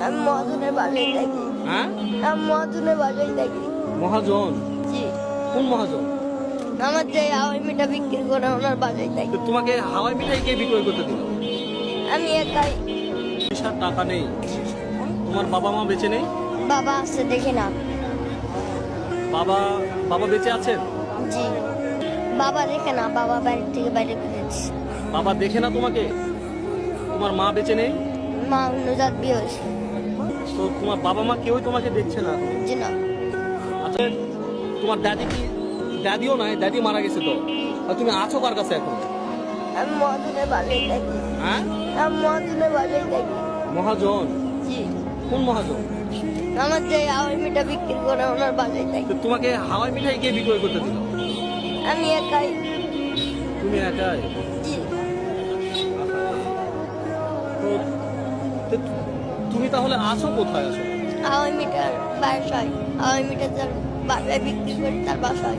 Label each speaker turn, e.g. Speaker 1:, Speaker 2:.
Speaker 1: আমি মহাজনের বাসায় থাকি
Speaker 2: হ্যাঁ?
Speaker 1: আমি মহাজনের বাসায় থাকি
Speaker 2: মহাজন?
Speaker 1: জি।
Speaker 2: কোন মহাজন?
Speaker 1: আমার যে আওয়াই মিঠা বিক্রি করে ওনার বাসায় থাকি
Speaker 2: তোমাকে হাওয়াই মিঠাই কে বিক্রয় করতে দিল?
Speaker 1: আমি একাই।
Speaker 2: পয়সার টাকা নেই। তোমার বাবা মা বেঁচে নেই?
Speaker 1: বাবা আছে দেখি না
Speaker 2: বাবা বাবা বেঁচে আছেন?
Speaker 1: জি। বাবা দেখে না বাবা বাড়ি থেকে বাইরে ফেলেছি
Speaker 2: বাবা দেখে না তোমাকে? তোমার মা বেঁচে নেই?
Speaker 1: মা অন্যজাত বিয়ে হয়েছে।
Speaker 2: তো তোমার বাবা মা কেউই তোমাকে দেখছে না?
Speaker 1: জি না।
Speaker 2: আচ্ছা তোমার ড্যাডি কি ড্যাডিও নাই ড্যাডি মারা গেছে তো। আর তুমি আছো কার কাছে এখন?
Speaker 1: আমি মহাজনের থাকি।
Speaker 2: হ্যাঁ?
Speaker 1: আমি মহাজনের থাকি।
Speaker 2: মহাজন?
Speaker 1: জি।
Speaker 2: কোন মহাজন?
Speaker 1: আমার যে আওয়াই মিঠা বিক্রি করে ওনার বাসায় থাকি।
Speaker 2: তো তোমাকে হাওয়াই মিঠাই কে বিক্রয় করতে দিল?
Speaker 1: আমি একাই।
Speaker 2: তুমি একাই?
Speaker 1: জি।
Speaker 2: তো তুমি তাহলে আছো কোথায় আছো
Speaker 1: আমি মিটার বাসায়। আমি মিটার বাসায় বিক্রি করে তার বাসায়।